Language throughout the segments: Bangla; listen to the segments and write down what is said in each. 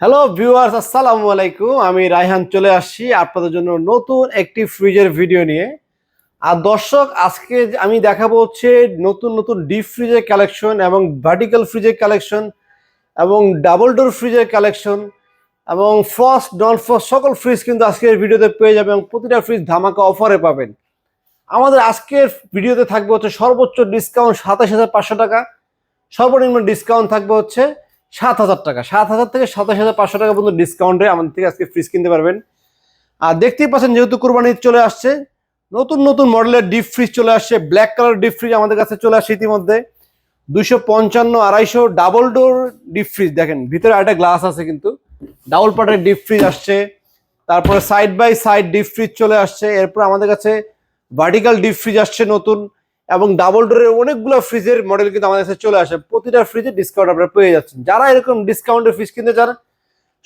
হ্যালো ভিউয়ার্স আসসালামু আলাইকুম। আমি রায়হান চলে আসছি আপনাদের জন্য নতুন একটি ফ্রিজের ভিডিও নিয়ে। আর দর্শক, আজকে আমি দেখাবো হচ্ছে নতুন নতুন ডিপ ফ্রিজের কালেকশন এবং ভার্টিক্যাল ফ্রিজের কালেকশন এবং ডাবল ডোর ফ্রিজের কালেকশন এবং ফ্রস্ট নন ফ্রস্ট সকল ফ্রিজ কিন্তু আজকের ভিডিওতে পেয়ে যাবেন এবং প্রতিটা ফ্রিজ ধামাকা অফারে পাবেন। আমাদের আজকের ভিডিওতে থাকবে হচ্ছে সর্বোচ্চ ডিসকাউন্ট সাতাশ হাজার পাঁচশো টাকা। সর্বনিম্ন ডিসকাউন্ট থাকবে হচ্ছে সাত হাজার টাকা। সাত হাজার থেকে সাতাশ হাজার পাঁচশো টাকা পর্যন্ত ডিসকাউন্টে আমাদের থেকে আজকে ফ্রিজ কিনতে পারবেন। আর দেখতেই পাচ্ছেন যেহেতু কোরবানি চলে আসছে, নতুন নতুন মডেলের ডিপ ফ্রিজ চলে আসছে ব্ল্যাক কালার ডিপ ফ্রিজ আমাদের কাছে চলে আসছে ইতিমধ্যে। দুইশো পঞ্চান্ন আড়াইশো ডাবল ডোর ডিপ ফ্রিজ দেখেন, ভিতরে একটা গ্লাস আছে কিন্তু। ডাবল পার্টের ডিপ ফ্রিজ আসছে। তারপরে side by side deep fridge চলে আসছে। এরপর আমাদের কাছে ভার্টিক্যাল ডিপ ফ্রিজ আসছে নতুন। এবং ডাবল ডোরের অনেকগুলো ফ্রিজের মডেল কিন্তু আমাদের কাছে চলে আসে। প্রতিটা ফ্রিজে ডিসকাউন্ট আপনারা পেয়ে যাচ্ছেন। যারা এরকম ডিসকাউন্টের ফ্রিজ কিনতে চান,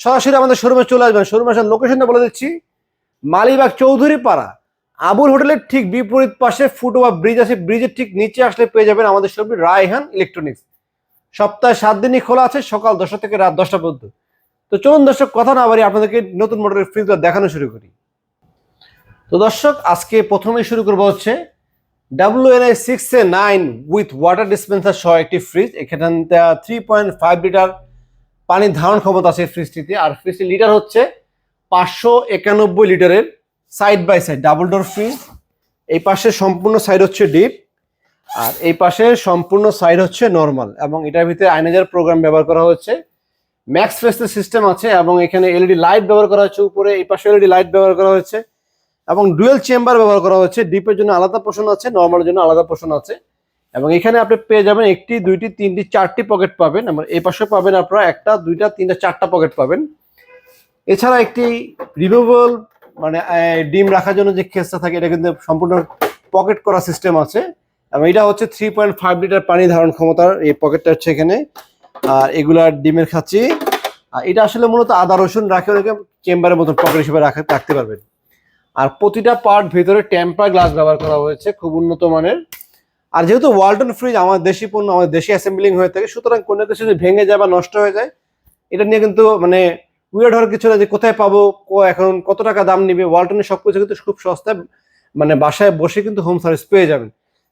সরাসরি আমাদের শোরুমে চলে আসবেন। শোরুমে আসার লোকেশনটা বলে দিচ্ছি। মালিবাগ চৌধুরী পাড়া আবুল হোটেলের ঠিক বিপরীত পাশে ফুটওভার ব্রিজ আছে। ব্রিজের ঠিক নিচে আসলে পেয়ে যাবেন আমাদের শোরুম রায়হান ইলেকট্রনিক্স সপ্তাহে সাত দিনই খোলা আছে, সকাল দশটা থেকে রাত দশটা পর্যন্ত। তো চলুন দর্শক, কথা না বাড়ি আপনাদেরকে নতুন মডেলের ফ্রিজগুলো দেখানো শুরু করি। তো দর্শক, আজকে প্রথমেই শুরু করব হচ্ছে W N I six A nine with water dispenser সহ একটি ফ্রিজ এখানে থ্রি পয়েন্ট ফাইভ লিটার পানির ধারণ ক্ষমতা আছে ফ্রিজটিতে আর ফ্রিজটির লিটার হচ্ছে পাঁচশো একানব্বই লিটারের side by side double door fridge এই পাশে সম্পূর্ণ সাইড হচ্ছে ডিপ আর এই পাশে সম্পূর্ণ সাইড হচ্ছে নর্মাল এবং এটার ভিতরে আইনাজার প্রোগ্রাম ব্যবহার করা হচ্ছে ম্যাক্স ফেসের সিস্টেম আছে এবং এখানে এলইডি লাইট ব্যবহার করা হচ্ছে উপরে। এই পাশে এলইডি লাইট ব্যবহার করা হচ্ছে এবং ডুয়েল চেম্বার ব্যবহার করা হচ্ছে, ডিপের জন্য আলাদা পোষণ আছে নর্মালের জন্য আলাদা পোষণ আছে। এবং এখানে আপনি পেয়ে যাবেন একটি, দুইটি, তিনটি, চারটি পকেট পাবেন। এবং এই পাশে পাবেন আপনারা একটা, দুইটা, তিনটা, চারটা পকেট পাবেন। এছাড়া একটি রিমুভেবল মানে ডিম রাখার জন্য যে কেসটা থাকে, এটা কিন্তু সম্পূর্ণ পকেট করা সিস্টেম আছে। এবং এটা হচ্ছে থ্রি পয়েন্ট ফাইভ লিটার পানি ধারণ ক্ষমতার এই পকেটটা হচ্ছে এখানে। আর এগুলার ডিমের খাচ্ছি আর এটা আসলে মূলত আদা রসুন রাখে ওরকম চেম্বারের মতন পকেট হিসেবে রাখা, রাখতে পারবেন। আর প্রতিটা পার্ট ভেতরে টেম্পার গ্লাস ব্যবহার করা হয়েছে, খুব উন্নত মানের। আর যেহেতু ওয়ালটন ফ্রিজ আমাদের দেশি পণ্য, আমাদের দেশি অ্যাসেম্বলিং হয়ে থাকে, সুতরাং কোনো কিছু যদি ভেঙে যায় বা নষ্ট হয়ে যায়, এটা নিয়ে কিন্তু মানে উইয়ার্ড হওয়ার কিছু না যে কোথায় পাবো এখন কত টাকা দাম নিবে। ওয়ালটনের সব কিছু কিন্তু খুব সস্তায় মানে বাসায় বসে কিন্তু হোম সার্ভিস পেয়ে যাবেন।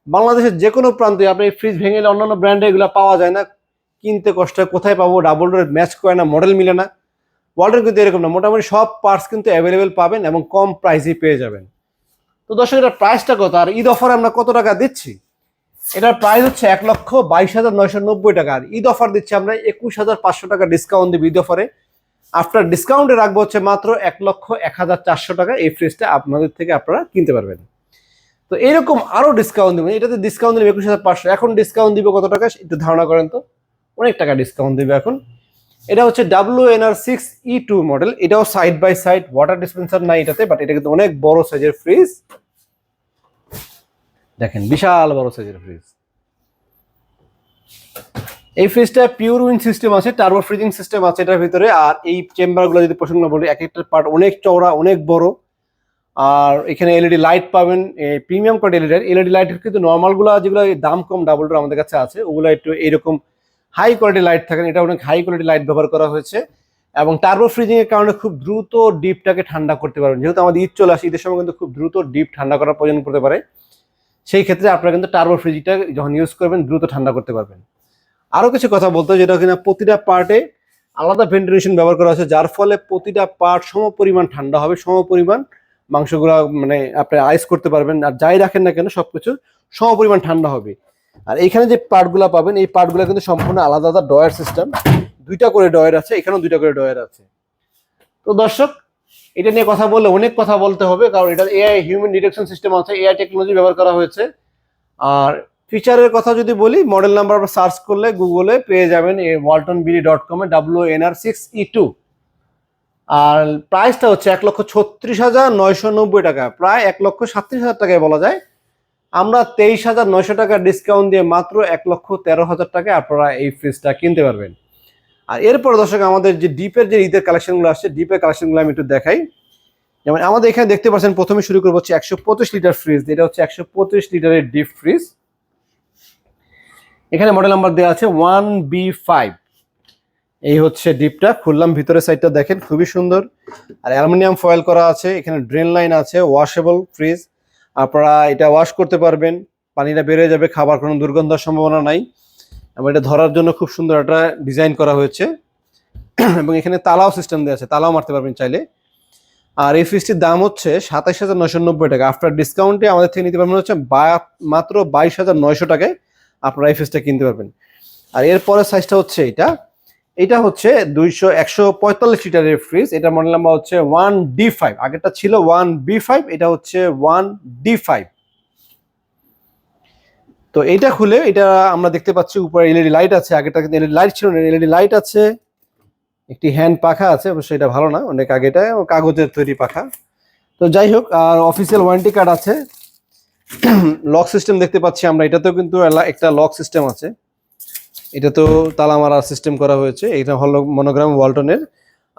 বাংলাদেশের যে কোনো প্রান্তে আপনি এই ফ্রিজ ভেঙে অন্যান্য ব্র্যান্ডে এগুলো পাওয়া যায় না। কিনতে কষ্ট কোথায় পাবো? ডাবল ডোর ম্যাচ করে না মডেল মিলে না। ওয়ালটন কিন্তু এরকম না। মোটামুটি সব পার্টস কিন্তু অ্যাভেলেবেল পাবেন এবং কম প্রাইসেই পেয়ে যাবেন। তো দর্শক, এটার প্রাইসটা কত? আর ঈদ অফারে আমরা কত টাকা দিচ্ছি? এটার প্রাইস হচ্ছে এক লক্ষ বাইশ হাজার নয়শো নব্বই টাকা। আর ঈদ অফার দিচ্ছি আমরা একুশ হাজার পাঁচশো টাকা ডিসকাউন্ট দিব ঈদ অফারে আফটার ডিসকাউন্টে রাখব হচ্ছে মাত্র এক লক্ষ এক হাজার চারশো টাকা। এই ফ্রিজটা আপনাদের থেকে আপনারা কিনতে পারবেন। তো এরকম আরও ডিসকাউন্ট দেবেন এটাতে ডিসকাউন্ট দিবে একুশ হাজার পাঁচশো। এখন ডিসকাউন্ট দিবে কত টাকা? একটু ধারণা করেন তো। অনেক টাকা ডিসকাউন্ট দিবে এখন। এটা হচ্ছে W NR six E two model এটাও side by side water dispenser নাই এটাতে বাট এটা কিন্তু অনেক বড় সাইজের ফ্রিজ দেখেন, বিশাল বড় সাইজের ফ্রিজ এই ফ্রিজটা পিওর উইন সিস্টেম আছে টার্বো ফ্রিজিং সিস্টেম আছে এটার ভিতরে, আর এই চেম্বারগুলো যদি প্রসঙ্গ বলি, এক একটা পার্ট অনেক চওড়া, অনেক বড়। আর এখানে এলইডি লাইট পাবেন premium quality LED LED light কিন্তু নর্মালগুলো যেগুলো দাম কম ডাবল ডোর আমাদের কাছে আছে, ওগুলো একটু এরকম হাই কোয়ালিটি লাইট থাকেন এটা অনেক হাই কোয়ালিটি লাইট ব্যবহার করা হয়েছে। এবং টার্বো ফ্রিজিং এর কারণে খুব দ্রুত ডিপটাকে ঠান্ডা করতে পারবেন। যেহেতু আমাদের ঈদ চলে আসে, ঈদের সময় কিন্তু খুব দ্রুত ডিপ ঠান্ডা করার প্রয়োজন পড়তে পারে। সেই ক্ষেত্রে আপনারা কিন্তু টার্বো ফ্রিজিংটা যখন ইউজ করবেন, দ্রুত ঠান্ডা করতে পারবেন। আরও কিছু কথা বলতে যেটা কিনা, প্রতিটা পার্টে আলাদা ভেন্টিলেশন ব্যবহার করা হয়েছে, যার ফলে প্রতিটা পার্ট সম পরিমাণ ঠান্ডা হবে, সম পরিমাণ মাংসগুলো মানে আপনি আইস করতে পারবেন, আর যাই রাখেন না কেন, সবকিছু সম পরিমাণ ঠান্ডা হবে। আর এখানে যে পার্টগুলো পাবেন, এই পার্টগুলো কিন্তু সম্পূর্ণ আলাদা আলাদা ডয়ার সিস্টেম। দুইটা করে ডয়ার আছে, এখানেও দুইটা করে ডয়ার আছে। তো দর্শক, এটা নিয়ে কথা বললে অনেক কথা বলতে হবে, কারণ এটা এআই হিউম্যান ডিটেকশন সিস্টেম আছে এআই টেকনোলজি ব্যবহার করা হয়েছে। আর ফিচারের কথা যদি বলি মডেল নাম্বার সার্চ করলে গুগলে পেয়ে যাবেন এই ওয়ালটন বিডি ডট কমে W NR six E two আর প্রাইসটা হচ্ছে এক লক্ষ ছত্রিশ হাজার নয়শো নব্বই টাকা, প্রায় এক লক্ষ সাতত্রিশ হাজার টাকায় বলা যায়। আমরা তেইশ হাজার নয়শো টাকা ডিসকাউন্ট দিয়ে মাত্র এক লক্ষ তেরো হাজার টাকায় আপনারা এই ফ্রিজটা কিনতে পারবেন। আর এরপর দর্শক, আমাদের যে ডিপের যে ঈদের কালেকশনগুলো আসছে ডিপের কালেকশনগুলো আমি একটু দেখাই। যেমন আমাদের এখানে দেখতে পাচ্ছেন, প্রথমে শুরু করব হচ্ছে একশো পঁচিশ লিটার ফ্রিজ এটা হচ্ছে একশো পঁচিশ লিটারের ডিপ ফ্রিজ এখানে মডেল নাম্বার দেওয়া আছে ওয়ান বি ফাইভ। এই হচ্ছে ডিপটা খুললাম, ভিতরের সাইডটা দেখেন, খুবই সুন্দর। আর অ্যালুমিনিয়াম ফয়েল করা আছে, এখানে ড্রেন লাইন আছে ওয়াশেবল ফ্রিজ আপনারা এটা ওয়াশ করতে পারবেন, পানিটা বেড়ে যাবে, খাবার কোনো দুর্গন্ধার সম্ভাবনা নাই। এবং এটা ধরার জন্য খুব সুন্দর একটা ডিজাইন করা হয়েছে। এবং এখানে তালাও সিস্টেম দেওয়া আছে, তালাও মারতে পারবেন চাইলে। আর এই ফ্রিজটির দাম হচ্ছে সাতাইশ হাজার নয়শো নব্বই টাকা। আফটার ডিসকাউন্টে আমাদের থেকে নিতে পারবেন হচ্ছে মাত্র বাইশ হাজার নয়শো টাকায় আপনারা এই ফ্রিজটা কিনতে পারবেন। আর এরপরের সাইজটা হচ্ছে এটা। এটা হচ্ছে দুইশো, একশো পঁয়তাল্লিশ লিটারের ফ্রিজ এটা মডেল নাম্বার হচ্ছে ওয়ান ডি ফাইভ আগেরটা ছিল ওয়ান বি ফাইভ এটা হচ্ছে ওয়ান ডি ফাইভ তো এটা খুলে, এটা আমরা দেখতে পাচ্ছি উপরে এলইডি লাইট আছে। আগেটা কিন্তু এলইডি লাইট ছিল না এলইডি লাইট আছে। একটি হ্যান্ড পাখা আছে, অবশ্যই এটা ভালো না, অনেক আগেটা কাগজের তৈরি পাখা। তো যাই হোক, আর অফিসিয়াল ওয়ারেন্টি কার্ড আছে। লক সিস্টেম দেখতে পাচ্ছি আমরা, এটাতেও কিন্তু একটা লক সিস্টেম আছে। এটা তো তালা মারা সিস্টেম করা হয়েছে, এটা হলো মনোগ্রাম ওয়ালটনের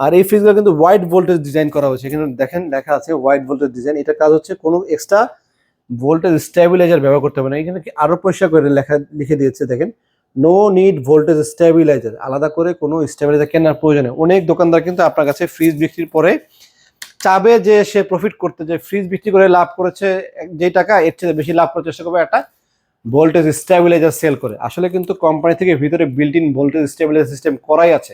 আর এই ফ্রিজগুলো কিন্তু হোয়াইট ভোল্টেজ ডিজাইন করা হয়েছে। এখানে দেখেন, লেখা আছে হোয়াইট ভোল্টেজ ডিজাইন এটা কাজ হচ্ছে কোনো এক্সট্রা ভোল্টেজ স্টেবিলাইজার ব্যবহার করতে হবে না। এখানে কি আরও পরিষ্কার করে লেখা, লিখে দিয়েছে, দেখেন। নো নিড ভোল্টেজ স্টেবিলাইজার আলাদা করে কোনো স্টেবিলাইজার কেনার প্রয়োজন নেই। অনেক দোকানদার কিন্তু আপনার কাছে ফ্রিজ বিক্রির পরে চাবে যে সে প্রফিট করতে, যে ফ্রিজ বিক্রি করে লাভ করেছে যে টাকা, এর চেয়ে বেশি লাভ করার চেষ্টা করবে, একটা ভোল্টেজ স্টেবিলাইজার সেল করে। আসলে কিন্তু কোম্পানি থেকে ভিতরে built in voltage stabiliser system করাই আছে।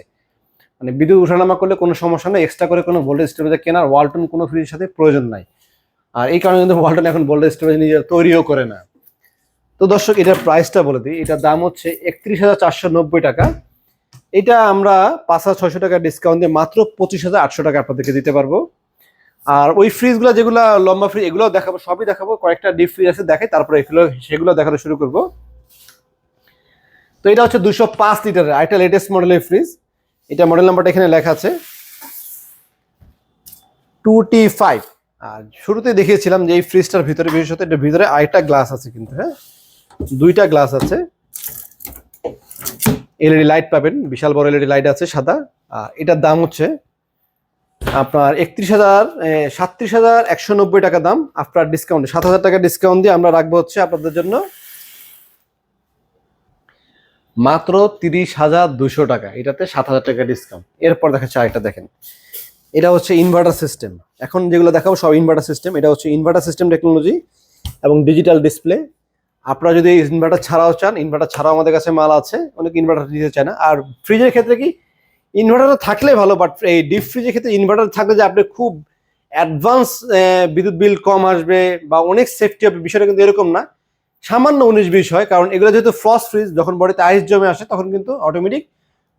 মানে বিদ্যুৎ উঠানামা করলে কোনো সমস্যা নেই এক্সট্রা করে কোনো ভোল্টেজ স্টেবিলাইজার কেনার ওয়ালটন কোনো ফ্রিজের সাথে প্রয়োজন নাই। আর এই কারণে কিন্তু ওয়ালটন এখন ভোল্টেজ স্টেবিলাইজার নিজের তৈরিও করে না। তো দর্শক, এটার প্রাইসটা বলে দিই। এটার দাম হচ্ছে একত্রিশ হাজার চারশো নব্বই টাকা। এটা আমরা পাঁচ হাজার ছয়শো টাকা ডিসকাউন্ট দিয়ে মাত্র পঁচিশ হাজার আটশো টাকা আপনাদেরকে দিতে পারব। আর ওই ফ্রিজগুলো যেগুলো লম্বা ফ্রিজ এগুলো দেখাবো, সবই দেখাবো। কয়েকটা ডিপ ফ্রিজ আছে দেখাই তারপরে এগুলো, সেগুলো দেখানো শুরু করব। তো এটা হচ্ছে দুশো পাঁচ লিটারের এটা লেটেস্ট মডেলের ফ্রিজ এটা মডেল নাম্বারটা এখানে লেখা আছে। টু টি ফাইভ আর শুরুতে দেখিয়েছিলাম যে এই ফ্রিজটার ভিতরে, বিশেষত এটার ভিতরে আরেকটা গ্লাস আছে কিন্তু হ্যাঁ? দুইটা গ্লাস আছে। এলইডি লাইট পাবেন, বিশাল বড় এলইডি লাইট আছে, সাদা। এটার দাম হচ্ছে আপনার একত্রিশ হাজার সাতত্রিশ হাজার, একশো নব্বই টাকা দাম আফটার ডিসকাউন্ট সাত হাজার টাকা ডিসকাউন্ট দিয়ে আমরা রাখব হচ্ছে আপনাদের জন্য মাত্র তিরিশ হাজার দুশো টাকা। এটাতে সাত হাজার টাকা ডিসকাউন্ট এরপর দেখাচ্ছে আরেকটা দেখেন। এটা হচ্ছে ইনভার্টার সিস্টেম এখন যেগুলো দেখাবো সব ইনভার্টার সিস্টেম এটা হচ্ছে ইনভার্টার সিস্টেম টেকনোলজি এবং ডিজিটাল ডিসপ্লে আপনারা যদি ইনভার্টার ছাড়াও চান ইনভার্টার ছাড়াও আমাদের কাছে মাল আছে, অনেক ইনভার্টার নিতে চায় না। আর ফ্রিজের ক্ষেত্রে কি ইনভার্টার থাকলে ভালো বাট এই ডিপ ফ্রিজের ক্ষেত্রে ইনভার্টার থাকলে যে আপনি খুব অ্যাডভান্স বিদ্যুৎ বিল কম আসবে বা অনেক সেফটি হবে, বিষয়টা কিন্তু এরকম না। সামান্য উনিশ বিশ হয়, কারণ এগুলো যেহেতু ফ্রস্ট ফ্রিজ যখন বডিতে আইস জমে আসে, তখন কিন্তু অটোমেটিক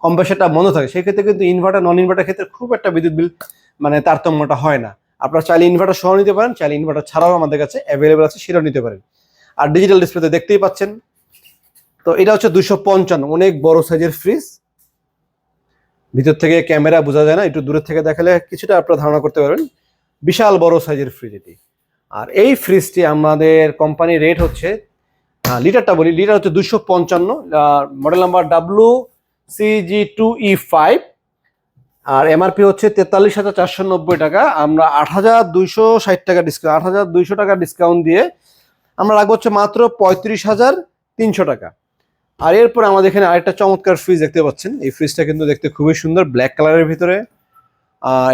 কম্প্রেসারটা বন্ধ থাকে। সেই ক্ষেত্রে কিন্তু ইনভার্টার নন ইনভার্টার ক্ষেত্রে খুব একটা বিদ্যুৎ বিল মানে তারতম্যটা হয় না। আপনারা চাইলে ইনভার্টার সহ নিতে পারেন, চাইলে ইনভার্টার ছাড়াও আমাদের কাছে অ্যাভেলেবেল আছে, সেটাও নিতে পারেন। আর ডিজিটাল ডিসপ্লেতে দেখতেই পাচ্ছেন, তো এটা হচ্ছে দুশো অনেক বড় সাইজের ফ্রিজ ভিতর থেকে ক্যামেরা বোঝা যায় না, একটু দূরের থেকে দেখালে কিছুটা আপনারা ধারণা করতে পারবেন। বিশাল বড় সাইজের ফ্রিজ এটি। আর এই ফ্রিজটি আমাদের কোম্পানির রেট হচ্ছে লিটারটা বলি লিটার হচ্ছে দুশো পঞ্চান্ন model number W CG two E five আর এমআরপি হচ্ছে তেতাল্লিশ হাজার চারশো নব্বই টাকা। আমরা আট হাজার দুইশো ষাট টাকা ডিসকাউন্ট আট হাজার দুইশো টাকা ডিসকাউন্ট দিয়ে আমরা রাখব হচ্ছে মাত্র পঁয়ত্রিশ হাজার তিনশো টাকা। আর এরপর আমাদের এখানে আরেকটা চমৎকার ফ্রিজ দেখতে পাচ্ছেন। এই ফ্রিজটা কিন্তু দেখতে খুবই সুন্দর ব্ল্যাক কালারের ভিতরে।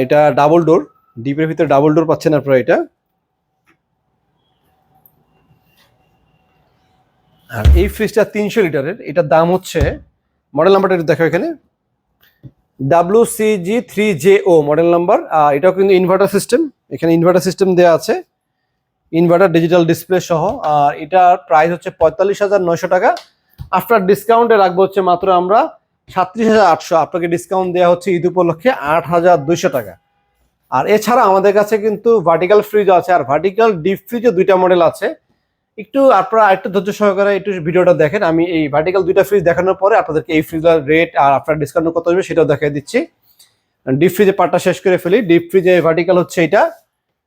এটা ডাবল ডোর ডিপের ভিতরে ডাবল ডোর পাচ্ছেন আপনারা এটা। আর এই ফ্রিজটা তিনশো লিটারের, এটার দাম হচ্ছে মডেল নাম্বারটা একটু দেখো এখানে। W CG three J O model number আর এটাও কিন্তু ইনভার্টার সিস্টেম এখানে ইনভার্টার সিস্টেম দেওয়া আছে। ইনভার্টার ডিজিটাল ডিসপ্লে সহ, আর এটার প্রাইস হচ্ছে পঁয়তাল্লিশ হাজার নয়শো টাকা। আফটার ডিসকাউন্টে রাখব হচ্ছে মাত্র আমরা সাতত্রিশ হাজার আটশো। আপনাকে ডিসকাউন্ট দেওয়া হচ্ছে ঈদ উপলক্ষে আট হাজার দুইশো টাকা। আর এছাড়া আমাদের কাছে কিন্তু ভার্টিক্যাল ফ্রিজ আছে। আর ভার্টিক্যাল ডিপ ফ্রিজও দুইটা মডেল আছে। একটু আপনারা একটু ধৈর্য সহকারে একটু ভিডিওটা দেখেন। আমি এই ভার্টিক্যাল দুইটা ফ্রিজ দেখানোর পরে আপনাদেরকে এই ফ্রিজের রেট আর আপনার ডিসকাউন্ট কত আসবে সেটাও দেখাই দিচ্ছি। ডিপ ফ্রিজে পার্টটা শেষ করে ফেলি। ডিপ ফ্রিজে ভার্টিক্যাল হচ্ছে এটা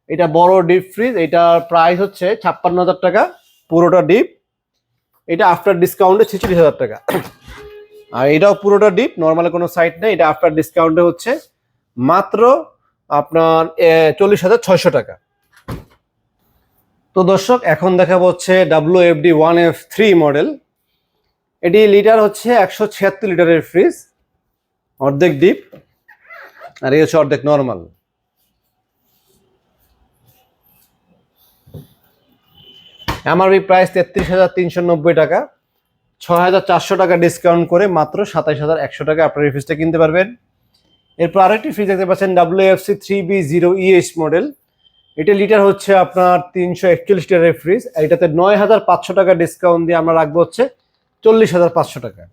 এটা বড় ডিপ ফ্রিজ এটার প্রাইস হচ্ছে ছাপ্পান্ন হাজার টাকা। পুরোটা ডিপ এটা আফটার ডিসকাউন্টে ছেচল্লিশ হাজার টাকা। আর এটাও পুরোটা ডিপ নর্মাল কোনো সাইট নেই, এটা আফটার ডিসকাউন্টে হচ্ছে মাত্র আপনার চল্লিশ হাজার ছয়শো টাকা। তো দর্শক, এখন দেখা হচ্ছে W F D one F three model এটি লিটার হচ্ছে একশো ছিয়াত্তর লিটারের ফ্রিজ অর্ধেক ডিপ আর এই হচ্ছে অর্ধেক নর্মাল এমআরপি প্রাইস তেত্রিশ হাজার তিনশো নব্বই টাকা। ছয় হাজার চারশো টাকা ডিসকাউন্ট করে মাত্র সাতাইশ হাজার একশো টাকা আপনার এই ফ্রিজটা কিনতে পারবেন। এরপর আরেকটি ফ্রিজ দেখতে পাচ্ছেন W F C three B zero ES model এটা লিটার হচ্ছে আপনার তিনশো একচল্লিশ লিটারের ফ্রিজ এটাতে নয় হাজার পাঁচশো টাকা ডিসকাউন্ট দিয়ে আমরা রাখব হচ্ছে চল্লিশ হাজার পাঁচশো টাকা।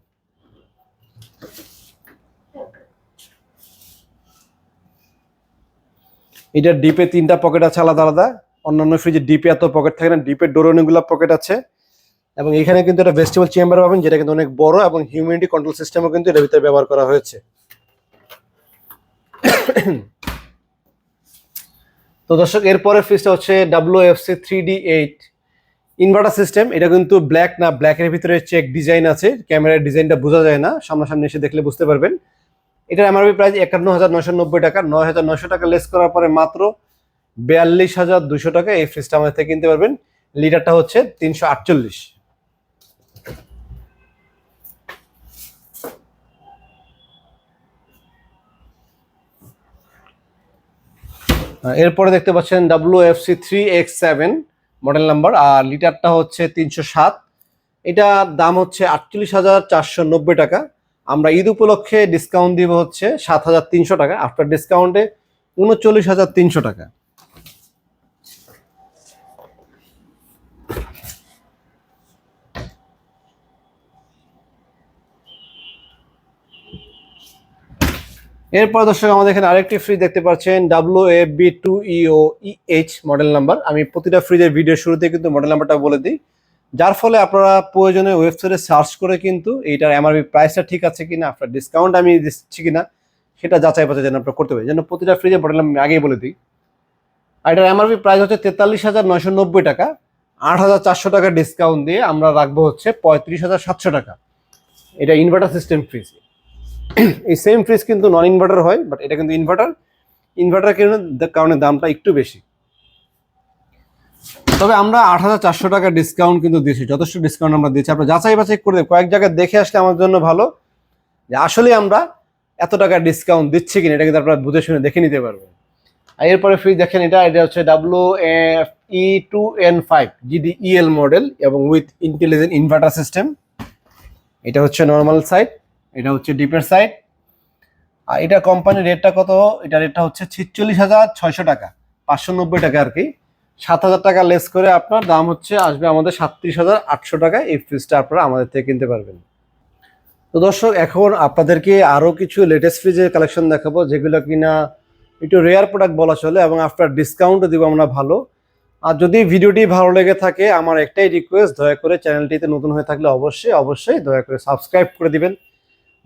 এটার ডিপে তিনটা পকেট আছে আলাদা আলাদা। অন্যান্য ফ্রিজে ডিপে এত পকেট থাকে না ডিপের ডোর অনেকগুলো পকেট আছে। এবং এখানে কিন্তু একটা ভেস্টিবল চেম্বার পাবেন, যেটা কিন্তু অনেক বড় এবং হিউমিডিটি কন্ট্রোল সিস্টেমও কিন্তু এর ভিতরে ব্যবহার করা হয়েছে। তো দর্শক এরপরে ফ্রিজটা হচ্ছে W F C three D eight inverter system এটা কিন্তু ব্ল্যাক না ব্ল্যাকের ভিতরে চেক ডিজাইন আছে ক্যামেরার ডিজাইনটা বোঝা যায় না, সামনাসামনি এসে দেখলে বুঝতে পারবেন। এটার এমআরপি প্রাইস একান্ন হাজার নশো নব্বই টাকা নয় হাজার নশো টাকা লেস করার পরে মাত্র বিয়াল্লিশ হাজার দুশো টাকা এই ফ্রিজটা আমাদের থেকে কিনতে পারবেন। লিটারটা হচ্ছে তিনশো আটচল্লিশ। এরপরে দেখতে পাচ্ছেন W F C three X seven model number, আর লিটারটা হচ্ছে তিনশো সাত। এটা দাম হচ্ছে আটচল্লিশ হাজার চারশো নব্বই টাকা। আমরা ঈদ উপলক্ষে ডিসকাউন্ট দিব হচ্ছে সাত হাজার তিনশো টাকা। আফটার ডিসকাউন্টে উনচল্লিশ হাজার তিনশো টাকা। এরপর দর্শক, আমাদের এখানে আরেকটি ফ্রিজ দেখতে পাচ্ছেন W F B two EO EH model number আমি প্রতিটা ফ্রিজের ভিডিও শুরুতে কিন্তু মডেল নাম্বারটা বলে দিই। যার ফলে আপনারা প্রয়োজনে ওয়েবসাইটে সার্চ করে কিন্তু এইটার এমআরপি প্রাইসটা ঠিক আছে কিনা, আপনার ডিসকাউন্ট আমি দিচ্ছি কিনা, সেটা যাচাই বাছাই যেন আপনারা করতে পারি যেন প্রতিটা ফ্রিজের মডেল আমি আগেই বলে দিই। আর এটার এমআরপি প্রাইস হচ্ছে তেতাল্লিশ হাজার নয়শো নব্বই টাকা। আট হাজার চারশো টাকা ডিসকাউন্ট দিয়ে আমরা রাখব হচ্ছে পঁয়ত্রিশ হাজার সাতশো টাকা। এটা ইনভার্টার সিস্টেম ফ্রিজ এই সেম ফ্রিজ কিন্তু নন ইনভার্টার হয় বাট এটা কিন্তু ইনভার্টার ইনভার্টার কারণে দামটা একটু বেশি। তবে আমরা আট হাজার চারশো টাকা ডিসকাউন্ট কিন্তু দিয়েছি, যথেষ্ট ডিসকাউন্ট আমরা দিয়েছি। আপনারা যাচাই বাছাই করে। কয়েক জায়গায় দেখে আসলে আমার জন্য ভালো। যে আসলে আমরা এত টাকা ডিসকাউন্ট দিচ্ছি কিনা, এটা কিন্তু আপনারা বুঝে শুনে দেখে নিতে পারবেন। আর এরপরে ফ্রিজ দেখেন, এটা এটা হচ্ছে W F E two N five GD EL model এবং উইথ ইন্টেলিজেন্ট ইনভার্টার সিস্টেম এটা হচ্ছে নর্মাল সাইড এটা হচ্ছে ডিপের সাইড। আর এটা কোম্পানির রেটটা কত? এটা রেটটা হচ্ছে ছিচল্লিশ হাজার ছয়শো টাকা, পাঁচশো নব্বই টাকা আর কি। সাত হাজার টাকা লেস করে আপনার দাম হচ্ছে, আসবে আমাদের সাতত্রিশ হাজার আটশো টাকায়। এই ফ্রিজটা আপনারা আমাদের থেকে কিনতে পারবেন। তো দর্শক, এখন আপনাদেরকে আরও কিছু লেটেস্ট ফ্রিজের কালেকশন দেখাবো, যেগুলো কিনা একটু রেয়ার প্রোডাক্ট বলা চলে এবং আফটার ডিসকাউন্টও দেবো আমরা ভালো। আর যদি ভিডিওটি ভালো লেগে থাকে, আমার একটাই রিকোয়েস্ট দয়া করে চ্যানেলটিতে নতুন হয়ে থাকলে অবশ্যই অবশ্যই দয়া করে সাবস্ক্রাইব করে দিবেন।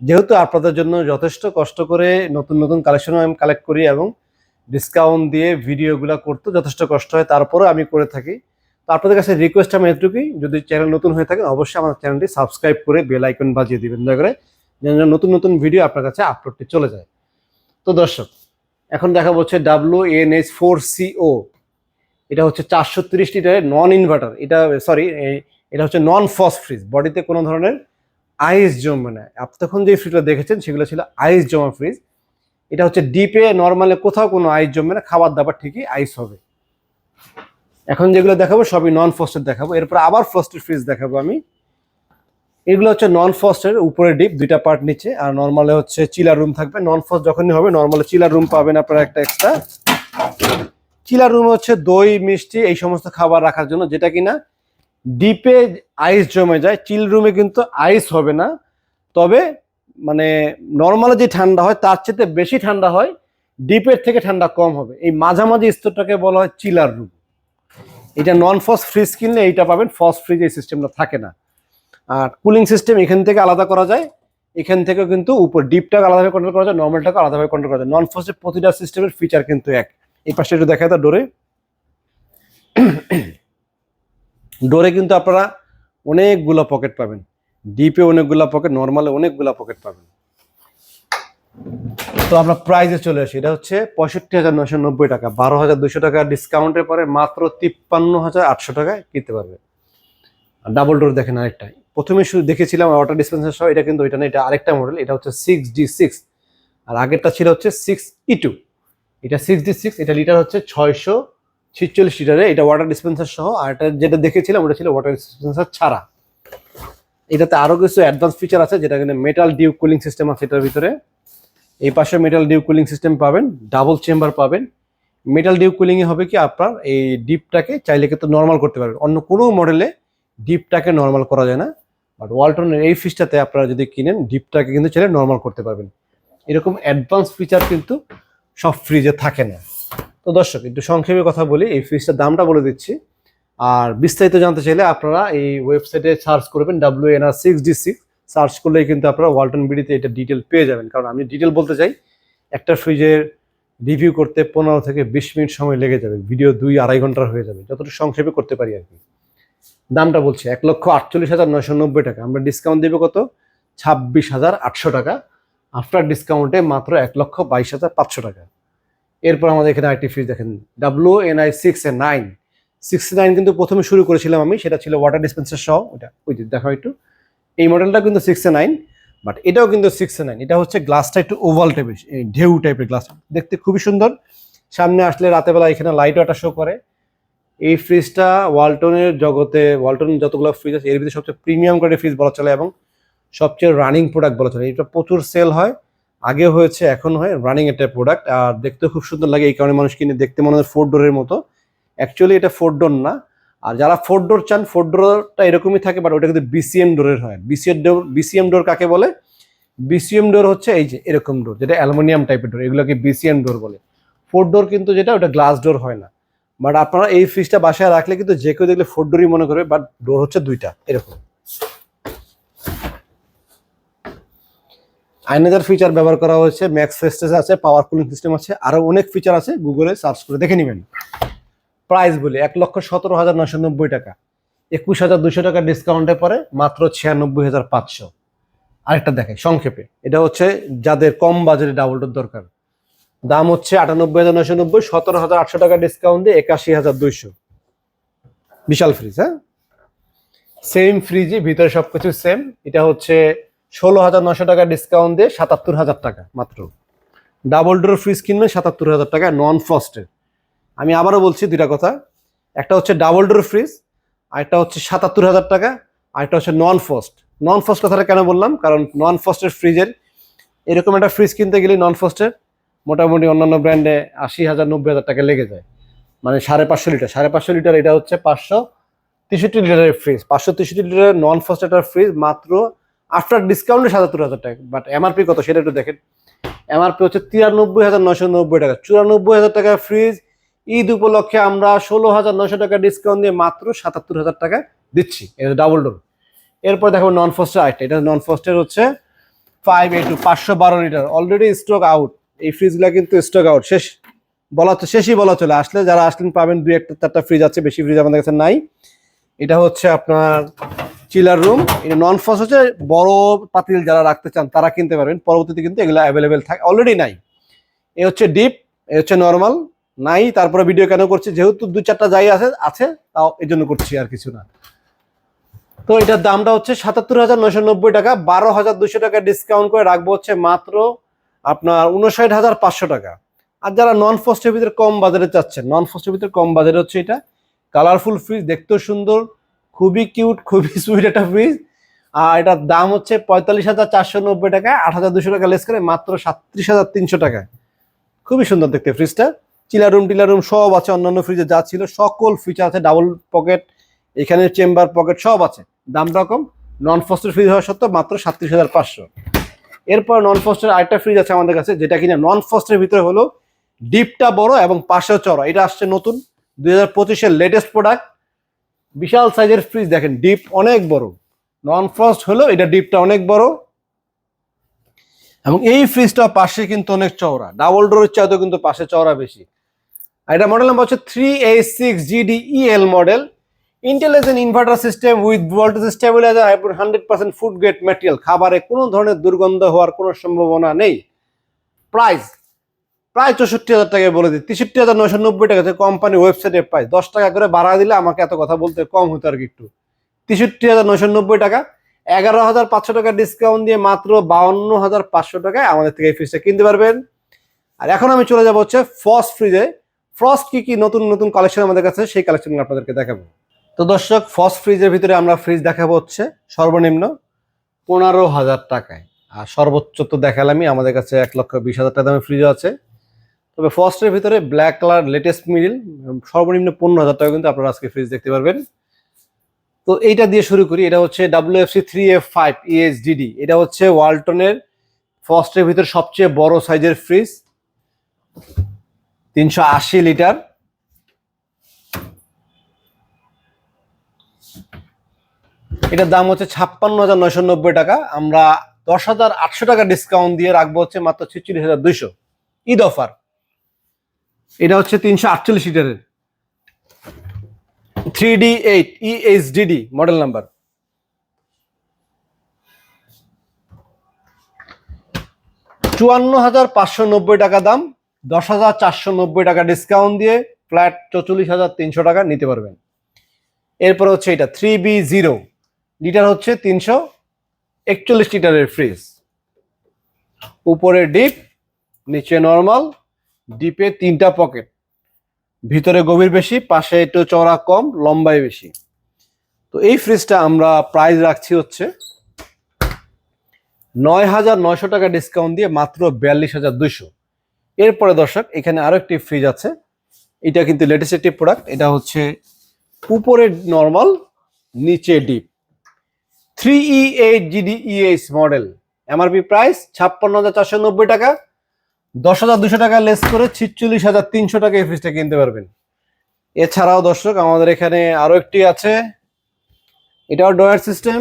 যেহেতু আপনাদের জন্য যথেষ্ট কষ্ট করে নতুন নতুন কালেকশনও আমি কালেক্ট করি এবং ডিসকাউন্ট দিয়ে ভিডিওগুলো করতে যথেষ্ট কষ্ট হয়, তারপরেও আমি করে থাকি। তো আপনাদের কাছে রিকোয়েস্ট আমি এটুকুই যদি চ্যানেল নতুন হয়ে থাকে অবশ্যই আমার চ্যানেলটি সাবস্ক্রাইব করে বেল আইকন বাজিয়ে দিবেন, দয়া করে যেন নতুন নতুন ভিডিও আপনার কাছে আপলোডটি চলে যায়। তো দর্শক, এখন দেখা হচ্ছে W N H four CO এটা হচ্ছে চারশো তিরিশ লিটারের নন ইনভার্টার এটা সরি এটা হচ্ছে নন ফস ফ্রিজ বডিতে কোনো ধরনের আইস জমবে না আপনি তখন যে ফ্রিজটা দেখেছেন, সেগুলো ছিল আইস জমা ফ্রিজ এটা হচ্ছে ডিপে নর্মালে কোথাও কোনো আইস জমবে না, খাবার দাবার ঠিকই আইস হবে। এখন যেগুলো দেখাবো, সবই নন ফস্টের দেখাবো। এরপর আবার ফস্টের ফ্রিজ দেখাবো আমি। এগুলো হচ্ছে নন ফস্টের উপরে ডিপ দুইটা পার্ট নিচে। আর নর্মালে হচ্ছে চিলার রুম থাকবে। নন ফস্ট যখনই হবে নর্মালে চিলার রুম পাবেন আপনারা একটা এক্সট্রা চিলার রুম হচ্ছে দই, মিষ্টি, এই সমস্ত খাবার রাখার জন্য, যেটা কিনা ডিপে আইস জমে যায়, চিল রুমে কিন্তু আইস হবে না। তবে মানে নর্মালে যে ঠান্ডা হয়, তার চেয়ে বেশি ঠান্ডা হয়, ডিপের থেকে ঠান্ডা কম হবে। এই মাঝামাঝি স্তরটাকে বলা হয় চিলার রুম। এটা নন ফস ফ্রিজ কিনলে এইটা পাবেন ফস ফ্রিজ এই সিস্টেমটা থাকে না। আর কুলিং সিস্টেম এখান থেকে আলাদা করা যায়, এখান থেকেও কিন্তু উপর ডিপটাকে আলাদাভাবে কন্ট্রোল করা যায় নর্মালটাকে আলাদাভাবে কন্ট্রোল করা যায়। নন ফসের প্রতিটা সিস্টেমের ফিচার কিন্তু এক। এই পাশে একটু দেখা যায় ডোরে। ডোরে কিন্তু আপনারা অনেকগুলো পকেট পাবেন। ডিপে অনেকগুলো পকেট নর্মালে অনেকগুলো পকেট পাবেন। তো আমরা প্রাইজে চলে আসি। এটা হচ্ছে পঁয়ষট্টি হাজার নশো নব্বই টাকা। বারো হাজার দুশো টাকা ডিসকাউন্টের পরে মাত্র তিপ্পান্ন হাজার আটশো টাকায় কিনতে পারবে। ডাবল ডোর দেখেন আরেকটা। প্রথমে শুধু দেখেছিলাম ওয়াটার ডিসপেন্সার সহ, এটা কিন্তু এটা না, এটা আরেকটা মডেল এটা হচ্ছে সিক্স ডি সিক্স আর আগেরটা ছিল হচ্ছে সিক্স ই টু এটা সিক্স ডি সিক্স এটা লিটার হচ্ছে ছয়শো ছিচল্লিশ লিটারে, এটা ওয়াটার ডিসপেন্সার সহ, আর এটা যেটা দেখেছিলাম, ওটা ছিল ওয়াটার ডিসপেন্সার ছাড়া। এটাতে আরও কিছু অ্যাডভান্স ফিচার আছে, যেটা কিনা মেটাল ডিউ কুলিং সিস্টেম আছে এটার ভিতরে। এই পাশে মেটাল ডিউ কুলিং সিস্টেম পাবেন ডাবল চেম্বার পাবেন। মেটাল ডিউ কুলিংয়ে হবে কি আপনার, এই ডিপটাকে চাইলে কিন্তু নর্মাল করতে পারবেন। অন্য কোনো মডেলে ডিপটাকে নর্মাল করা যায় না। বাট ওয়ালটনের এই ফ্রিজটাতে আপনারা যদি কিনেন ডিপটাকে কিন্তু চাইলে নর্মাল করতে পারবেন। এরকম অ্যাডভান্স ফিচার কিন্তু সব ফ্রিজে থাকে না। তো দর্শক, একটু সংক্ষেপে কথা বলি, এই ফ্রিজটার দামটা বলে দিচ্ছি। আর বিস্তারিত জানতে চাইলে আপনারা এই ওয়েবসাইটে সার্চ করবেন W N R six D six search করলেই কিন্তু আপনারা ওয়ালটন বিডিতে এটা ডিটেল পেয়ে যাবেন। কারণ আমি ডিটেল বলতে চাই, একটা ফ্রিজের রিভিউ করতে পনেরো থেকে বিশ মিনিট সময় লেগে যাবে। ভিডিও দুই আড়াই ঘণ্টার হয়ে যাবে। যতটুকু সংক্ষেপে করতে পারি আর কি। দামটা বলছি, এক লক্ষ আটচল্লিশ হাজার নয়শো নব্বই টাকা। আমরা ডিসকাউন্ট দেবো কত? ছাব্বিশ হাজার আটশো টাকা। আফটার ডিসকাউন্টে মাত্র এক লক্ষ বাইশ হাজার পাঁচশো টাকা। এরপর আমাদের এখানে আরেকটি ফ্রিজ দেখেন। W N I six A nine six nine কিন্তু প্রথমে শুরু করেছিলাম আমি, সেটা ছিল ওয়াটার ডিসপেন্সার সহ। ওটা ওই যে দেখো একটু। এই মডেলটা কিন্তু সিক্স এ নাইন বাট এটাও কিন্তু সিক্স এ নাইন এটা হচ্ছে গ্লাসটা একটু ওভাল টাইপের ঢেউ টাইপের গ্লাস দেখতে খুবই সুন্দর। সামনে আসলে রাতেবেলা এখানে লাইটও একটা শো করে। এই ফ্রিজটা ওয়ালটনের জগতে ওয়ালটন যতগুলো ফ্রিজ আছে, এর ভিতরে সবচেয়ে প্রিমিয়াম কোয়ালিটির ফ্রিজ বলা চলে এবং সবচেয়ে রানিং প্রোডাক্ট বলা চলে। এটা প্রচুর সেল হয়। আগে হয়েছে, এখন হয় রানিং একটা প্রোডাক্ট আর দেখতে খুব সুন্দর লাগে এই কারণে মানুষ কিনে দেখতে মনে হয় ফোর ডোরের মতো। অ্যাকচুয়ালি এটা ফোর ডোর না, আর যারা ফোর ডোর চান ফোর ডোরটা এরকমই থাকে বাট ওটা কিন্তু বিসিএম ডোরের হয়। বিসিএম ডোর বিসিএম ডোর কাকে বলে? বিসিএম ডোর হচ্ছে এই যে এরকম ডোর যেটা অ্যালুমিনিয়াম টাইপের ডোর এগুলোকে বিসিএম ডোর বলে। ফোর ডোর কিন্তু যেটা, ওটা গ্লাস ডোর হয় না। বাট আপনারা এই ফ্রিজটা বাসায় রাখলে কিন্তু যে কেউ দেখলে ফোর ডোরই মনে করবে বাট ডোর হচ্ছে দুইটা, এরকম। আইনাজার ফিচার ব্যবহার করা হয়েছে ম্যাক্স ফেস্টেস আছে পাওয়ার কুলিং সিস্টেম আছে আরও অনেক ফিচার আছে গুগলে সার্চ করে দেখে নেবেন। প্রাইস বলে, এক লক্ষ সতেরো হাজার নশো নব্বই টাকা। একুশ হাজার দুশো টাকা ডিসকাউন্টে পরে মাত্র ছিয়ানব্বই হাজার পাঁচশো। আরেকটা দেখে সংক্ষেপে। এটা হচ্ছে যাদের কম বাজারে ডাবল ডোর দরকার। দাম হচ্ছে আটানব্বই হাজার নশো নব্বই, সতেরো হাজার আটশো টাকা ডিসকাউন্ট দিয়ে একাশি হাজার দুইশো। বিশাল ফ্রিজ হ্যাঁ? সেম ফ্রিজই ভিতরে সবকিছু সেম এটা হচ্ছে ষোলো হাজার নশো টাকা ডিসকাউন্ট দিয়ে সাতাত্তর হাজার টাকা, মাত্র। ডাবল ডোর ফ্রিজ কিনবেন সাতাত্তর হাজার টাকা নন ফস্টের আমি আবারও বলছি দুইটা কথা। একটা হচ্ছে ডাবল ডোর ফ্রিজ আর একটা হচ্ছে সাতাত্তর হাজার টাকা আর একটা হচ্ছে নন ফস্ট নন ফস্ট কথাটা কেন বললাম? কারণ নন ফস্টের ফ্রিজের এরকম একটা ফ্রিজ কিনতে গেলে নন ফস্টের মোটামুটি অন্যান্য ব্র্যান্ডে আশি হাজার নব্বই হাজার টাকা লেগে যায়। মানে সাড়ে পাঁচশো লিটার। সাড়ে পাঁচশো লিটার এটা হচ্ছে পাঁচশো তেষট্টি লিটারের ফ্রিজ পাঁচশো তেষট্টি লিটারের নন ফস্ট একটা ফ্রিজ মাত্র আফটার ডিসকাউন্টে সাতাত্তর হাজার টাকা বাট এমআরপি কত সেটা একটু দেখেন। এমআরপি হচ্ছে তিরানব্বই হাজার নশো নব্বই টাকা। চুরানব্বই হাজার টাকার ফ্রিজ ঈদ উপলক্ষে আমরা ষোলো হাজার নশো টাকা ডিসকাউন্ট দিয়ে মাত্র সাতাত্তর হাজার টাকা দিচ্ছি। এটা ডাবল ডোর এরপর দেখো নন ফস্টের আরেকটা এটা নন ফস্টের হচ্ছে ফাইভ এইট পাঁচশো বারো লিটার অলরেডি স্টক আউট এই ফ্রিজগুলো কিন্তু স্টক আউট শেষ বলা শেষই বলা চলে আসলে যারা আসলেন পাবেন দুই একটা, চারটা ফ্রিজ আছে। বেশি ফ্রিজ আমাদের কাছে নাই। এটা হচ্ছে আপনার চিলার রুম। এটা নন ফস্ট হচ্ছে, বড় পাতিল যারা রাখতে চান তারা কিনতে পারবেন। পরবর্তীতে কিন্তু এগুলো অ্যাভেলেবেল থাকে অলরেডি নাই। এ হচ্ছে ডিপ এ হচ্ছে নর্মাল নাই, তারপরে ভিডিও কেন করছি? যেহেতু দু চারটা যাই আছে আছে, তাও এই জন্য করছি আর কিছু না। তো এটার দামটা হচ্ছে সাতাত্তর হাজার নয়শো নব্বই টাকা, বারো হাজার দুশো টাকা ডিসকাউন্ট করে রাখব হচ্ছে মাত্র আপনার উনষাট হাজার পাঁচশো টাকা। আর যারা নন ফস্টের ভিতরে কম বাজারে চাচ্ছেন নন ফস্টের ভিতরে কম বাজারে হচ্ছে এটা কালারফুল ফ্রিজ, দেখতেও সুন্দর, খুবই কিউট, খুবই সুইট একটা ফ্রিজ। আর এটার দাম হচ্ছে পঁয়তাল্লিশ হাজার চারশো নব্বই টাকা আট হাজার দুশো টাকা লেস করে, মাত্র সাতত্রিশ হাজার তিনশো টাকা খুবই সুন্দর দেখতে ফ্রিজটা। চিলার রুম, টিলার রুম সব আছে, অন্যান্য ফ্রিজে যা ছিল, সকল ফিচার আছে ডাবল পকেট এখানে চেম্বার পকেট সব আছে। দাম রকম নন ফস্টের ফ্রিজ হওয়া সত্ত্বেও মাত্র সাতত্রিশ হাজার পাঁচশো। এরপর নন ফস্টের আরেকটা ফ্রিজ আছে আমাদের কাছে, যেটা কিনা নন ফস্টের ভিতরে হলো ডিপটা বড় এবং পাশেও চড়া। এটা আসছে নতুন দুই হাজার লেটেস্ট প্রোডাক্ট বিশাল সাইজের ফ্রিজ দেখেন ডিপ অনেক বড়। নন ফ্রস্ট হলো এটা ডিপটা অনেক বড়। এবং এই ফ্রিজটা পাশে কিন্তু অনেক চওড়া ডাবল ডোরের চাইতেও কিন্তু পাশে চওড়া বেশি। এটা মডেল নাম্বার হচ্ছে three A six GD EL model intelligent inverter system with voltage stabiliser এবং hundred percent food grade material খাবারে কোনো ধরনের দুর্গন্ধ হওয়ার কোনো সম্ভাবনা নেই। প্রাইস প্রায় চৌষট্টি হাজার টাকায় বলে দিই। তেষট্টি হাজার নয়শো নব্বই টাকা কোম্পানি ওয়েবসাইটের প্রাইস দশ টাকা করে বাড়া দিলে আমাকে এত কথা বলতে কম হতো আর কি একটু। তেষট্টি হাজার নয়শো নব্বই টাকা, এগারো হাজার পাঁচশো টাকা ডিসকাউন্ট দিয়ে মাত্র বাউন্ন হাজার পাঁচশো টাকায় আমাদের থেকে এই ফ্রিজটা কিনতে পারবেন। আর এখন আমি চলে যাব হচ্ছে ফ্রস্ট ফ্রিজে ফ্রস্ট কি কি নতুন নতুন কালেকশন আমাদের কাছে, সেই কালেকশনগুলো আপনাদেরকে দেখাবো। তো দর্শক ফ্রস্ট ফ্রিজের ভিতরে আমরা ফ্রিজ দেখাবো হচ্ছে সর্বনিম্ন পনেরো হাজার টাকায়। আর সর্বোচ্চ তো দেখালামই, আমাদের কাছে এক লক্ষ বিশ হাজার টাকা দামের ফ্রিজও আছে। তবে ফ্রস্টের ভিতরে ব্ল্যাক কালার লেটেস্ট মিডিল সর্বনিম্ন পনেরো হাজার টাকা কিন্তু আপনারা আজকে ফ্রিজ দেখতে পারবেন। তো এইটা দিয়ে শুরু করি, এটা হচ্ছে W F C three F five ESDD এটা হচ্ছে ওয়ালটনের ফ্রস্টের ভিতরে সবচেয়ে বড় সাইজের ফ্রিজ তিনশো আশি লিটার এটার দাম হচ্ছে ছাপ্পান্ন হাজার নয়শো নব্বই টাকা, আমরা দশ হাজার আটশো টাকা ডিসকাউন্ট দিয়ে রাখব হচ্ছে মাত্র ছেচল্লিশ হাজার দুইশো। ঈদ অফার এটা হচ্ছে তিনশো আটচল্লিশ লিটারের। Three D eight EHDD model number চুয়ান্ন হাজার পাঁচশো নব্বই টাকা দাম, দশ হাজার চারশো নব্বই টাকা ডিসকাউন্ট দিয়ে ফ্ল্যাট চৌচল্লিশ হাজার তিনশো টাকা নিতে পারবেন। এরপর হচ্ছে এটা থ্রি বি জিরো লিটার হচ্ছে তিনশো একচল্লিশ লিটারের ফ্রিজ উপরে ডিপ নিচে নর্মাল ডিপে তিনটা পকেট। ভিতরে গভীর বেশি, পাশে একটু চওড়া কম, লম্বায় বেশি। তো এই ফ্রিজটা আমরা প্রাইস রাখছি হচ্ছে নয় হাজার নয়শো টাকা ডিসকাউন্ট দিয়ে মাত্র বিয়াল্লিশ হাজার দুইশো। এরপরে দর্শক, এখানে আরও একটি ফ্রিজ আছে। এটা কিন্তু লেটেস্ট একটি প্রোডাক্ট এটা হচ্ছে উপরে নর্মাল নিচে deep three E eight GD EH model MRP price ছাপ্পান্ন হাজার চারশো নব্বই টাকা। দশ হাজার দুশো টাকা লেস করে ছিচল্লিশ হাজার তিনশো টাকা এই ফ্রিজটা কিনতে পারবেন। এছাড়াও দর্শক, আমাদের এখানে আরও একটি আছে। এটাও drawer system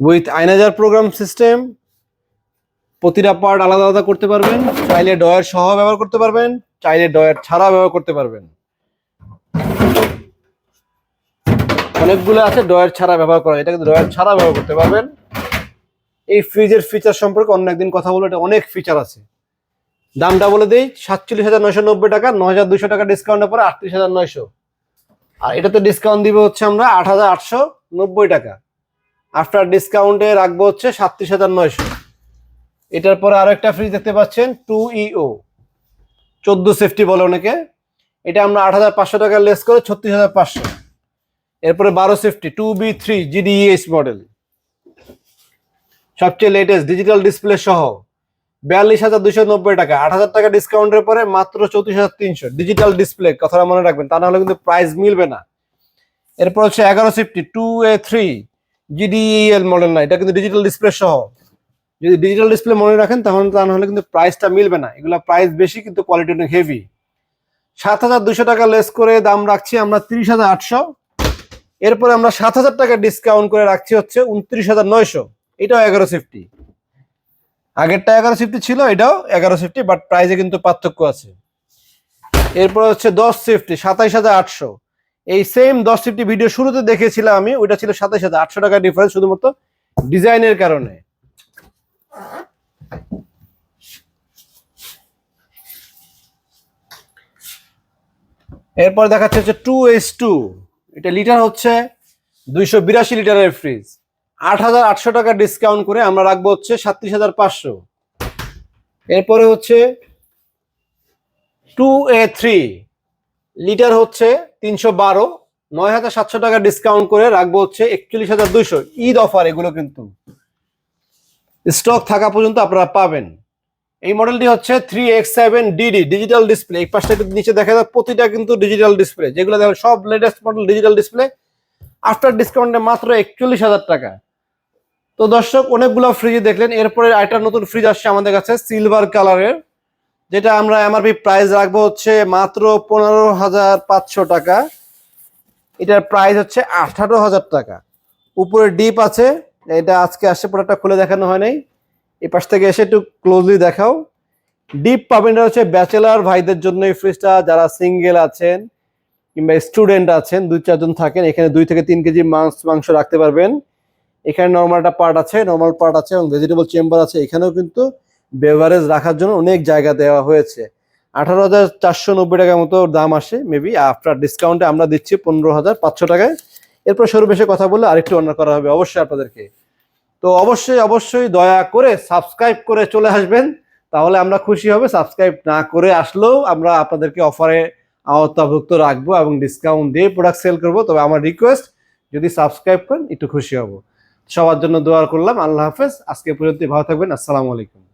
with ioniser programme system প্রতিটা পার্ট আলাদা আলাদা করতে পারবেন। চাইলে ডয়ার সহ ব্যবহার করতে পারবেন, চাইলে ডয়ার ছাড়া ব্যবহার করতে পারবেন। অনেকগুলো আছে ডয়ার ছাড়া ব্যবহার করা, এটা কিন্তু ডয়ার ছাড়া ব্যবহার করতে পারবেন। এই ফ্রিজের ফিচার সম্পর্কে অন্য একদিন কথা বলব এটা অনেক ফিচার আছে। দামটা বলে দিই, সাতচল্লিশ হাজার নয়শো নব্বই টাকা, নয় হাজার দুশো টাকা ডিসকাউন্টের পরে আটত্রিশ হাজার নয়শো। আর এটাতে ডিসকাউন্ট দিবে হচ্ছে আমরা আট হাজার আটশো নব্বই টাকা। আফটার ডিসকাউন্টে রাখব হচ্ছে সাতত্রিশ হাজার নয়শো। এটার পরে আরও একটা ফ্রিজ দেখতে পাচ্ছেন টু ইও চোদ্দ সেফটি বলে অনেকে। এটা আমরা আট হাজার পাঁচশো টাকা লেস করে ছত্রিশ হাজার পাঁচশো। এরপরে বারো fifty two B three GDS model সবচেয়ে লেটেস্ট ডিজিটাল ডিসপ্লে সহ বিয়াল্লিশ হাজার দুশো নব্বই টাকা। আট হাজার টাকা ডিসকাউন্টের পরে মাত্র চৌত্রিশ হাজার তিনশো। ডিজিটাল ডিসপ্লে কথাটা মনে রাখবেন, তা নাহলে কিন্তু প্রাইস মিলবে না। এরপর হচ্ছে এগারো fifty two A three GDL model না, এটা কিন্তু ডিজিটাল ডিসপ্লে সহ। যদি ডিজিটাল ডিসপ্লে মনে রাখেন, তাহলে তা নাহলে কিন্তু প্রাইসটা মিলবে না। এগুলো প্রাইস বেশি, কিন্তু কোয়ালিটি অনেক হেভি সাত হাজার দুশো টাকা লেস করে দাম রাখছি আমরা তিরিশ হাজার আটশো। এরপরে আমরা সাত হাজার টাকা ডিসকাউন্ট করে রাখছি হচ্ছে উনত্রিশ হাজার নয়শো। এটাও এগারো ফিফটি আগেরটা এগারো ফিফটি ছিল, এটাও এগারো ফিফটি বাট প্রাইসে কিন্তু পার্থক্য আছে। এরপর হচ্ছে দশ ফিফটি সাতাইশ হাজার আটশো। এই সেম দশ ফিফটি ভিডিও শুরুতে দেখেছিলাম আমি, ওইটা ছিল সাতাইশ হাজার আটশো টাকা ডিফারেন্স শুধুমাত্র ডিজাইনের কারণে। এরপর দেখাচ্ছে হচ্ছে টু এস টু এটা লিটার হচ্ছে দুইশো বিরাশি লিটারের ফ্রিজ আট হাজার আটশো টাকা ডিসকাউন্ট করে আমরা রাখব হচ্ছে সাতত্রিশ হাজার পাঁচশো। এরপরে হচ্ছে টু এ থ্রি লিটার হচ্ছে তিনশো বারো। নয় হাজার সাতশো টাকা ডিসকাউন্ট করে রাখব হচ্ছে একচল্লিশ হাজার দুইশো। ঈদ অফার এগুলো কিন্তু। স্টক থাকা পর্যন্ত আপনারা পাবেন। এই মডেলটি হচ্ছে three X seven DD digital display এই পাশটা নিচে দেখা যায় প্রতিটা কিন্তু ডিজিটাল ডিসপ্লে যেগুলো দেখেন সব latest model digital display after ডিসকাউন্টে মাত্র একচল্লিশ হাজার টাকা। তো দর্শক, অনেকগুলো ফ্রিজ দেখলেন। এরপরে আরেকটা নতুন ফ্রিজ আসছে আমাদের কাছে সিলভার কালারের যেটা আমরা এমআরপি প্রাইস রাখব হচ্ছে মাত্র পনেরো হাজার পাঁচশো টাকা। এটার প্রাইস হচ্ছে আঠারো হাজার টাকা। উপরে ডিপ আছে, এটা আজকে আসছে প্রোডাক্টটা খুলে দেখানো হয় নাই। এই পাশ থেকে এসে একটু ক্লোজলি দেখাও। ডিপ পাবেন এটা হচ্ছে ব্যাচেলার ভাইদের জন্য এই ফ্রিজটা যারা সিঙ্গেল আছেন কিংবা স্টুডেন্ট আছেন, দুই চারজন থাকেন, এখানে দুই থেকে তিন কেজি মাংস মাংস রাখতে পারবেন। এখানে নর্মাল একটা পার্ট আছে নর্মাল পার্ট আছে এবং ভেজিটেবল চেম্বার আছে। এখানেও কিন্তু বেভারেজ রাখার জন্য অনেক জায়গা দেওয়া হয়েছে। আঠারো হাজার চারশো নব্বই টাকার মতো দাম আসে মেবি আফটার ডিসকাউন্টে আমরা দিচ্ছি পনেরো হাজার পাঁচশো টাকায়। এরপর সরু এসে কথা বলে আরেকটু অর্ডার করা হবে অবশ্যই আপনাদেরকে। তো অবশ্যই অবশ্যই দয়া করে সাবস্ক্রাইব করে চলে আসবেন, তাহলে আমরা খুশি হবে। সাবস্ক্রাইব না করে আসলেও আমরা আপনাদেরকে অফারে আওতাভুক্ত রাখব এবং ডিসকাউন্ট দিয়ে প্রোডাক্ট সেল করব। তবে আমার রিকোয়েস্ট যদি সাবস্ক্রাইব করেন, একটু খুশি হব। সবার জন্য দোয়ার করলাম। আল্লাহ হাফেজ। আজকে পর্যন্ত ভালো থাকবেন। আসসালামু আলাইকুম।